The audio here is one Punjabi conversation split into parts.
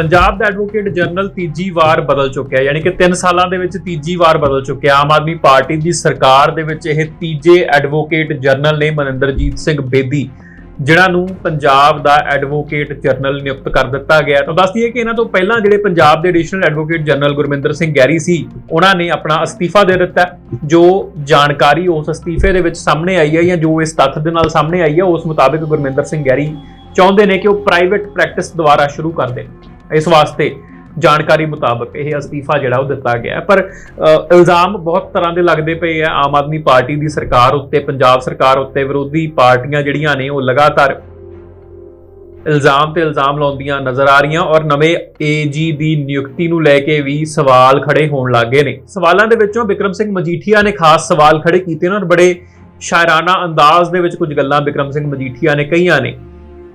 ਪੰਜਾਬ ਦਾ ਐਡਵੋਕੇਟ ਜਨਰਲ ਤੀਜੀ ਵਾਰ ਬਦਲ ਚੁੱਕਿਆ ਯਾਨੀ ਕਿ 3 ਸਾਲਾਂ ਦੇ ਵਿੱਚ ਤੀਜੀ ਵਾਰ ਬਦਲ ਚੁੱਕਿਆ ਆਮ ਆਦਮੀ ਪਾਰਟੀ ਦੀ ਸਰਕਾਰ ਦੇ ਵਿੱਚ ਇਹ ਤੀਜੇ ਐਡਵੋਕੇਟ ਜਨਰਲ ਨੇ ਮਨਿੰਦਰਜੀਤ ਸਿੰਘ ਬੇਦੀ, ਜਿਨ੍ਹਾਂ ਨੂੰ ਪੰਜਾਬ ਦਾ ਐਡਵੋਕੇਟ ਜਨਰਲ ਨਿਯੁਕਤ ਕਰ ਦਿੱਤਾ ਗਿਆ ਤਾਂ ਦੱਸ ਦਈਏ ਕਿ ਇਹਨਾਂ ਤੋਂ ਪਹਿਲਾਂ ਜਿਹੜੇ ਪੰਜਾਬ ਦੇ additional advocate general Gurminder Singh Garry ਸੀ, ਉਹਨਾਂ ਨੇ ਆਪਣਾ ਅਸਤੀਫਾ ਦੇ ਦਿੱਤਾ ਜੋ ਜਾਣਕਾਰੀ ਉਸ ਅਸਤੀਫੇ ਦੇ ਵਿੱਚ ਸਾਹਮਣੇ ਆਈ ਹੈ ਜਾਂ ਜੋ ਇਸ ਤੱਥ ਦੇ ਨਾਲ ਸਾਹਮਣੇ ਆਈ ਹੈ, ਉਸ ਮੁਤਾਬਿਕ ਗੁਰਮਿੰਦਰ ਸਿੰਘ ਗੈਰੀ ਚਾਹੁੰਦੇ ਨੇ ਕਿ ਉਹ ਪ੍ਰਾਈਵੇਟ ਪ੍ਰੈਕਟਿਸ ਦੁਬਾਰਾ ਸ਼ੁਰੂ ਕਰ ਦੇਣ। ਇਸ ਵਾਸਤੇ ਜਾਣਕਾਰੀ ਮੁਤਾਬਕ ਇਹ ਅਸਤੀਫਾ ਜਿਹੜਾ ਉਹ ਦਿੱਤਾ ਗਿਆ ਪਰ ਇਲਜ਼ਾਮ ਬਹੁਤ ਤਰ੍ਹਾਂ ਦੇ ਲੱਗਦੇ ਪਏ ਆ। ਆਮ ਆਦਮੀ ਪਾਰਟੀ ਦੀ ਸਰਕਾਰ ਉੱਤੇ, ਪੰਜਾਬ ਸਰਕਾਰ ਉੱਤੇ ਵਿਰੋਧੀ ਪਾਰਟੀਆਂ ਜਿਹੜੀਆਂ ਨੇ ਉਹ ਲਗਾਤਾਰ ਇਲਜ਼ਾਮ ਤੇ ਇਲਜ਼ਾਮ ਲਾਉਂਦੀਆਂ ਨਜ਼ਰ ਆ ਰਹੀਆਂ ਔਰ ਨਵੇਂ ਏਜੀ ਦੀ ਨਿਯੁਕਤੀ ਨੂੰ ਲੈ ਕੇ ਵੀ ਸਵਾਲ ਖੜੇ ਹੋਣ ਲੱਗੇ ਨੇ। ਸਵਾਲਾਂ ਦੇ ਵਿੱਚੋਂ ਵਿਕਰਮ ਸਿੰਘ ਮਜੀਠੀਆ ਨੇ ਖਾਸ ਸਵਾਲ ਖੜੇ ਕੀਤੇ ਨੇ ਔਰ ਬੜੇ ਸ਼ਾਇਰਾਨਾ ਅੰਦਾਜ਼ ਦੇ ਵਿੱਚ ਕੁਝ ਗੱਲਾਂ ਵਿਕਰਮ ਸਿੰਘ ਮਜੀਠੀਆ ਨੇ ਕਹੀਆਂ ਨੇ।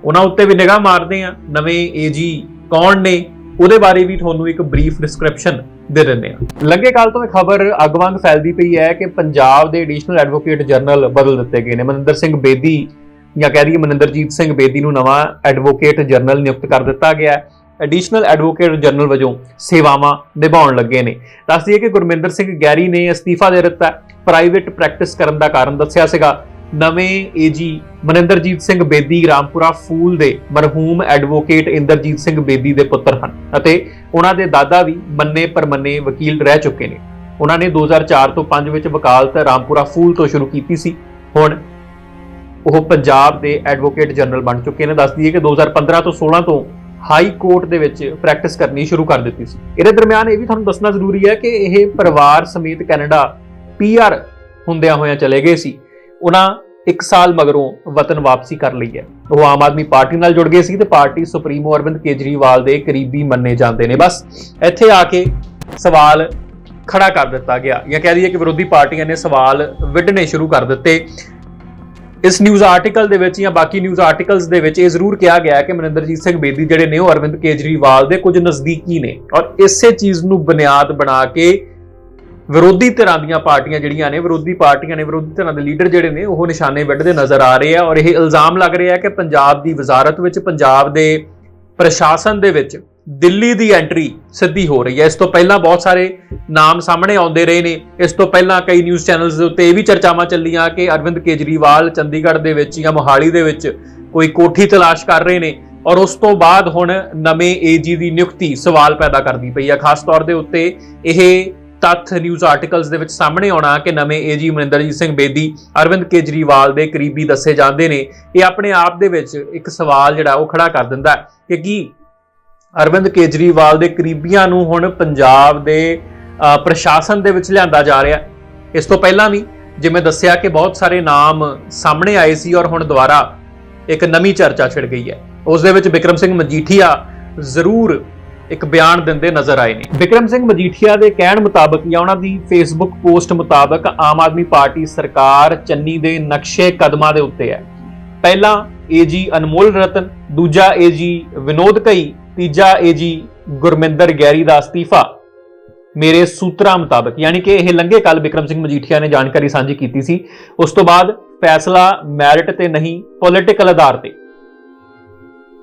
ਉਹਨਾਂ ਉੱਤੇ ਵੀ ਨਿਗਾਹ ਮਾਰਦੇ ਆ ਨਵੇਂ ਏਜੀ ਕੌਣ ਨੇ, ਉਹਦੇ ਬਾਰੇ ਵੀ ਤੁਹਾਨੂੰ ਇੱਕ ਬਰੀਫ ਡਿਸਕ੍ਰਿਪਸ਼ਨ ਦੇ ਦਿੰਦੇ ਆ ਲੰਗੇ ਕਾਲ ਤੋਂ ਇਹ ਖਬਰ ਅੱਗ ਵਾਂਗ ਫੈਲਦੀ ਪਈ ਹੈ ਕਿ ਪੰਜਾਬ ਦੇ ਐਡੀਸ਼ਨਲ ਐਡਵੋਕੇਟ ਜਨਰਲ ਬਦਲ ਦਿੱਤੇ ਗਏ ਨੇ। ਮਨਿੰਦਰ ਸਿੰਘ ਬੇਦੀ ਜਾਂ ਕਹਿ ਦਈਏ ਮਨਿੰਦਰਜੀਤ ਸਿੰਘ ਬੇਦੀ ਨੂੰ ਨਵਾਂ ਐਡਵੋਕੇਟ ਜਨਰਲ ਨਿਯੁਕਤ ਕਰ ਦਿੱਤਾ ਗਿਆ ਹੈ। ਐਡੀਸ਼ਨਲ ਐਡਵੋਕੇਟ ਜਨਰਲ ਵਜੋਂ ਸੇਵਾਵਾਂ ਨਿਭਾਉਣ ਲੱਗੇ ਨੇ। ਦੱਸ ਦਈਏ ਕਿ ਗੁਰਮਿੰਦਰ ਸਿੰਘ ਗੈਰੀ ਨੇ ਅਸਤੀਫਾ ਦੇ ਦਿੱਤਾ। ਪ੍ਰਾਈਵੇਟ ਪ੍ਰੈਕਟਿਸ ਕਰਨ ਦਾ ਕਾਰਨ ਦੱਸਿਆ ਸੀਗਾ। ਨਵੇਂ ਏਜੀ ਮਨਿੰਦਰਜੀਤ ਸਿੰਘ ਬੇਦੀ ਰਾਮਪੁਰਾ ਫੂਲ ਦੇ ਮਰਹੂਮ ਐਡਵੋਕੇਟ ਇੰਦਰਜੀਤ ਸਿੰਘ ਬੇਦੀ ਦੇ ਪੁੱਤਰ ਹਨ ਅਤੇ ਉਹਨਾਂ ਦੇ ਦਾਦਾ ਵੀ ਮੰਨੇ ਪਰਮੰਨੇ ਵਕੀਲ ਰਹਿ ਚੁੱਕੇ ਨੇ। ਉਹਨਾਂ ਨੇ 2004 ਤੋਂ 5 ਵਿੱਚ ਵਕਾਲਤ ਰਾਮਪੁਰਾ ਫੂਲ ਤੋਂ ਸ਼ੁਰੂ ਕੀਤੀ ਸੀ। ਹੁਣ ਉਹ ਪੰਜਾਬ ਦੇ ਐਡਵੋਕੇਟ ਜਨਰਲ ਬਣ ਚੁੱਕੇ ਨੇ। ਦੱਸ ਦਈਏ ਕਿ 2015 ਤੋਂ 16 ਤੋਂ ਹਾਈ ਕੋਰਟ ਦੇ ਵਿੱਚ ਪ੍ਰੈਕਟਿਸ ਕਰਨੀ ਸ਼ੁਰੂ ਕਰ ਦਿੱਤੀ ਸੀ। ਇਹਦੇ ਦਰਮਿਆਨ ਇਹ ਵੀ ਤੁਹਾਨੂੰ ਦੱਸਣਾ ਜ਼ਰੂਰੀ ਹੈ ਕਿ ਇਹ ਪਰਿਵਾਰ ਸਮੇਤ ਕੈਨੇਡਾ ਪੀਆਰ ਹੁੰਦਿਆਂ ਹੋਇਆਂ ਚਲੇ ਗਏ ਸੀ। ਉਹਨਾਂ 1 ਸਾਲ ਮਗਰੋਂ ਵਤਨ ਵਾਪਸੀ ਕਰ ਲਈ ਹੈ। ਉਹ ਆਮ ਆਦਮੀ ਪਾਰਟੀ ਨਾਲ ਜੁੜ ਗਏ ਸੀ ਤੇ ਪਾਰਟੀ ਸੁਪਰੀਮੋ ਅਰਵਿੰਦ ਕੇਜਰੀਵਾਲ ਦੇ ਕਰੀਬੀ ਮੰਨੇ ਜਾਂਦੇ ਨੇ। ਬਸ ਇੱਥੇ ਆ ਕੇ ਸਵਾਲ ਖੜਾ ਕਰ ਦਿੱਤਾ ਗਿਆ ਜਾਂ ਕਹਿ ਦਈਏ ਕਿ ਵਿਰੋਧੀ ਪਾਰਟੀਆਂ ਨੇ ਸਵਾਲ ਵਿੱਢਣੇ ਸ਼ੁਰੂ ਕਰ ਦਿੱਤੇ। ਇਸ ਨਿਊਜ਼ ਆਰਟੀਕਲ ਦੇ ਵਿੱਚ ਜਾਂ ਬਾਕੀ ਨਿਊਜ਼ ਆਰਟੀਕਲਸ ਦੇ ਵਿੱਚ ਇਹ ਜ਼ਰੂਰ ਕਿਹਾ ਗਿਆ ਹੈ ਕਿ ਮਨਿੰਦਰਜੀਤ ਸਿੰਘ ਬੇਦੀ ਜਿਹੜੇ ਨੇ ਉਹ ਅਰਵਿੰਦ ਕੇਜਰੀਵਾਲ ਦੇ ਕੁਝ ਨਜ਼ਦੀਕੀ ਨੇ ਔਰ ਇਸੇ ਚੀਜ਼ ਨੂੰ ਬੁਨਿਆਦ ਬਣਾ ਕੇ ਵਿਰੋਧੀ ਧਿਰਾਂ ਦੀਆਂ ਪਾਰਟੀਆਂ ਜਿਹੜੀਆਂ ਨੇ, ਵਿਰੋਧੀ ਪਾਰਟੀਆਂ ਨੇ, ਵਿਰੋਧੀ ਧਿਰਾਂ ਦੇ ਲੀਡਰ ਜਿਹੜੇ ਨੇ, ਉਹ ਨਿਸ਼ਾਨੇ ਵੱਢਦੇ ਨਜ਼ਰ ਆ ਰਹੇ ਆ ਔਰ ਇਹ ਇਲਜ਼ਾਮ ਲੱਗ ਰਿਹਾ ਹੈ ਕਿ ਪੰਜਾਬ ਦੀ ਵਜ਼ਾਰਤ ਵਿੱਚ, ਪੰਜਾਬ ਦੇ ਪ੍ਰਸ਼ਾਸਨ ਦੇ ਵਿੱਚ ਦਿੱਲੀ ਦੀ ਐਂਟਰੀ ਸਿੱਧੀ ਹੋ ਰਹੀ ਹੈ। ਇਸ ਤੋਂ ਪਹਿਲਾਂ ਬਹੁਤ ਸਾਰੇ ਨਾਮ ਸਾਹਮਣੇ ਆਉਂਦੇ ਰਹੇ ਨੇ। ਇਸ ਤੋਂ ਪਹਿਲਾਂ ਕਈ ਨਿਊਜ਼ ਚੈਨਲਸ ਦੇ ਉੱਤੇ ਇਹ ਵੀ ਚਰਚਾਵਾਂ ਚੱਲੀਆਂ ਕਿ ਅਰਵਿੰਦ ਕੇਜਰੀਵਾਲ ਚੰਡੀਗੜ੍ਹ ਦੇ ਵਿੱਚ ਜਾਂ ਮੋਹਾਲੀ ਦੇ ਵਿੱਚ ਕੋਈ ਕੋਠੀ ਤਲਾਸ਼ ਕਰ ਰਹੇ ਨੇ ਔਰ ਉਸ ਤੋਂ ਬਾਅਦ ਹੁਣ ਨਵੇਂ ਏਜੀ ਦੀ ਨਿਯੁਕਤੀ ਸਵਾਲ ਪੈਦਾ ਕਰਦੀ ਪਈ ਹੈ। ਖਾਸ ਤੌਰ ਦੇ ਉੱਤੇ ਇਹ ਤੱਥ ਨਿਊਜ਼ ਆਰਟੀਕਲਸ ਦੇ ਵਿੱਚ ਸਾਹਮਣੇ ਆਉਣਾ ਕਿ ਨਵੇਂ ਏਜੀ ਮਨਿੰਦਰਜੀਤ ਸਿੰਘ ਬੇਦੀ, ਅਰਵਿੰਦ ਕੇਜਰੀਵਾਲ ਦੇ ਕਰੀਬੀ ਦੱਸੇ ਜਾਂਦੇ ਨੇ। ਇਹ ਆਪਣੇ ਆਪ ਦੇ ਵਿੱਚ ਇੱਕ ਸਵਾਲ ਜਿਹੜਾ ਉਹ ਖੜਾ ਕਰ ਦਿੰਦਾ ਕਿ ਕੀ ਅਰਵਿੰਦ ਕੇਜਰੀਵਾਲ ਦੇ ਕਰੀਬੀਆਂ ਨੂੰ ਹੁਣ ਪੰਜਾਬ ਦੇ ਪ੍ਰਸ਼ਾਸਨ ਦੇ ਵਿੱਚ ਲਿਆਂਦਾ ਜਾ ਰਿਹਾ ਇਸ ਤੋਂ ਪਹਿਲਾਂ ਵੀ ਜਿਵੇਂ ਦੱਸਿਆ ਕਿ ਬਹੁਤ ਸਾਰੇ ਨਾਮ ਸਾਹਮਣੇ ਆਏ ਸੀ ਔਰ ਹੁਣ ਦੁਬਾਰਾ ਇੱਕ ਨਵੀਂ ਚਰਚਾ ਛਿੜ ਗਈ ਹੈ। ਉਸ ਦੇ ਵਿੱਚ ਵਿਕਰਮ ਸਿੰਘ ਮਜੀਠੀਆ ਜ਼ਰੂਰ ਇੱਕ ਬਿਆਨ ਦਿੰਦੇ ਨਜ਼ਰ ਆਏ ਨੇ। ਵਿਕਰਮ ਸਿੰਘ ਮਜੀਠੀਆ ਦੇ ਕਹਿਣ ਮੁਤਾਬਕ ਜਾਂ ਉਹਨਾਂ ਦੀ ਫੇਸਬੁੱਕ ਪੋਸਟ ਮੁਤਾਬਕ ਆਮ ਆਦਮੀ ਪਾਰਟੀ ਸਰਕਾਰ ਚੰਨੀ ਦੇ ਨਕਸ਼ੇ ਕਦਮਾਂ ਦੇ ਉੱਤੇ ਹੈ। ਪਹਿਲਾ ਏਜੀ ਅਨਮੋਲ ਰਤਨ, ਦੂਜਾ ਏਜੀ ਵਿਨੋਦ ਕਈ ਤੀਜਾ ਏਜੀ ਗੁਰਮਿੰਦਰ ਗੈਰੀ ਦਾ ਅਸਤੀਫਾ। ਮੇਰੇ ਸੂਤਰਾਂ ਮੁਤਾਬਕ, ਯਾਨੀ ਕਿ ਇਹ ਲੰਘੇ ਕੱਲ ਵਿਕਰਮ ਸਿੰਘ ਮਜੀਠੀਆ ਨੇ ਜਾਣਕਾਰੀ ਸਾਂਝੀ ਕੀਤੀ ਸੀ। ਉਸ ਤੋਂ ਬਾਅਦ ਫੈਸਲਾ ਮੈਰਿਟ ਤੇ ਨਹੀਂ ਪੋਲਿਟੀਕਲ ਆਧਾਰ ਤੇ।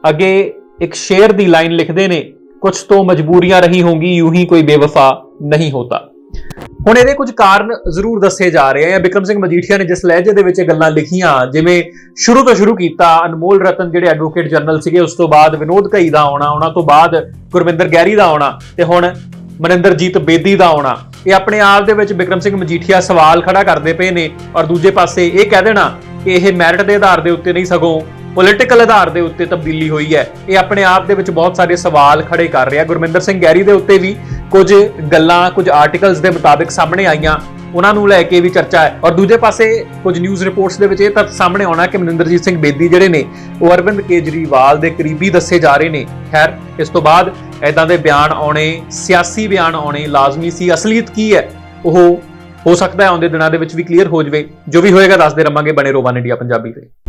ਅੱਗੇ ਇੱਕ ਸ਼ੇਰ ਦੀ ਲਾਈਨ ਲਿਖਦੇ ਨੇ कुछ ਤੋਂ ਮਜਬੂਰੀਆਂ ਰਹੀ होंगी यूं ही कोई बेवफा ਨਹੀਂ ਹੋਤਾ। ਹੁਣ ਇਹਦੇ ਕੁਝ ਕਾਰਨ ਜ਼ਰੂਰ ਦੱਸੇ ਜਾ ਰਹੇ ਆ ਬਿਕਰਮ ਸਿੰਘ ਮਜੀਠੀਆ ਨੇ ਜਿਸ ਲਹਿਜੇ ਦੇ ਵਿੱਚ ਇਹ ਗੱਲਾਂ ਲਿਖੀਆਂ, ਜਿਵੇਂ ਸ਼ੁਰੂ ਤੋਂ ਸ਼ੁਰੂ ਕੀਤਾ ਅਨਮੋਲ ਰਤਨ ਜਿਹੜੇ ਐਡਵੋਕੇਟ ਜਨਰਲ ਸੀਗੇ, ਉਸ ਤੋਂ ਬਾਅਦ ਵਿਨੋਦ ਘਈ ਦਾ ਆਉਣਾ, ਉਹਨਾਂ ਤੋਂ ਬਾਅਦ ਗੁਰਵਿੰਦਰ ਗੈਰੀ ਦਾ ਆਉਣਾ, ਤੇ ਹੁਣ ਮਨਿੰਦਰਜੀਤ ਬੇਦੀ ਦਾ ਆਉਣਾ। ਇਹ ਆਪਣੇ ਆਪ ਦੇ ਵਿੱਚ ਬਿਕਰਮ ਸਿੰਘ ਮਜੀਠੀਆ ਸਵਾਲ ਖੜਾ ਕਰਦੇ ਪਏ ਨੇ, ਔਰ ਦੂਜੇ ਪਾਸੇ ਇਹ ਕਹਿ ਦੇਣਾ ਕਿ ਇਹ ਮੈਰਿਟ ਦੇ ਆਧਾਰ ਦੇ ਉੱਤੇ ਨਹੀਂ ਸਗੋਂ ਪੋਲਿਟੀਕਲ ਆਧਾਰ ਦੇ ਉੱਤੇ ਤਬਦੀਲੀ ਹੋਈ ਹੈ। ਇਹ ਆਪਣੇ ਆਪ ਦੇ ਵਿੱਚ ਬਹੁਤ ਸਾਰੇ ਸਵਾਲ ਖੜੇ ਕਰ ਰਿਹਾ। ਗੁਰਮਿੰਦਰ ਸਿੰਘ ਗੈਰੀ ਦੇ ਉੱਤੇ ਵੀ ਕੁਝ ਗੱਲਾਂ, ਕੁਝ ਆਰਟੀਕਲਸ ਦੇ ਮੁਤਾਬਿਕ ਸਾਹਮਣੇ ਆਈਆਂ। ਉਹਨਾਂ ਨੂੰ ਲੈ ਕੇ ਵੀ ਚਰਚਾ ਹੈ। ਔਰ ਦੂਜੇ ਪਾਸੇ ਕੁਝ ਨਿਊਜ਼ ਰਿਪੋਰਟਸ ਦੇ ਵਿੱਚ ਇਹ ਤੱਥ ਸਾਹਮਣੇ ਆਉਣਾ ਕਿ ਮਨਿੰਦਰਜੀਤ ਸਿੰਘ ਬੇਦੀ ਜਿਹੜੇ ਨੇ, ਉਹ ਅਰਵਿੰਦ ਕੇਜਰੀਵਾਲ ਦੇ ਕਰੀਬੀ ਦੱਸੇ ਜਾ ਰਹੇ ਨੇ। ਖੈਰ, ਇਸ ਤੋਂ ਬਾਅਦ ਐਦਾਂ ਦੇ ਬਿਆਨ ਆਉਣੇ, ਸਿਆਸੀ ਬਿਆਨ ਆਉਣੇ ਲਾਜ਼ਮੀ ਸੀ। ਅਸਲੀਅਤ ਕੀ ਹੈ? ਉਹ ਹੋ ਸਕਦਾ ਹੈ ਆਉਂਦੇ ਦਿਨਾਂ ਦੇ ਵਿੱਚ ਵੀ ਕਲੀਅਰ ਹੋ ਜਵੇ। ਜੋ ਵੀ ਹੋਏਗਾ, ਦੱਸਦੇ ਰਵਾਂਗੇ ਬਣੇ ਰੋਵਾਨ ਇੰਡੀਆ ਪੰਜਾਬੀ ਤੇ।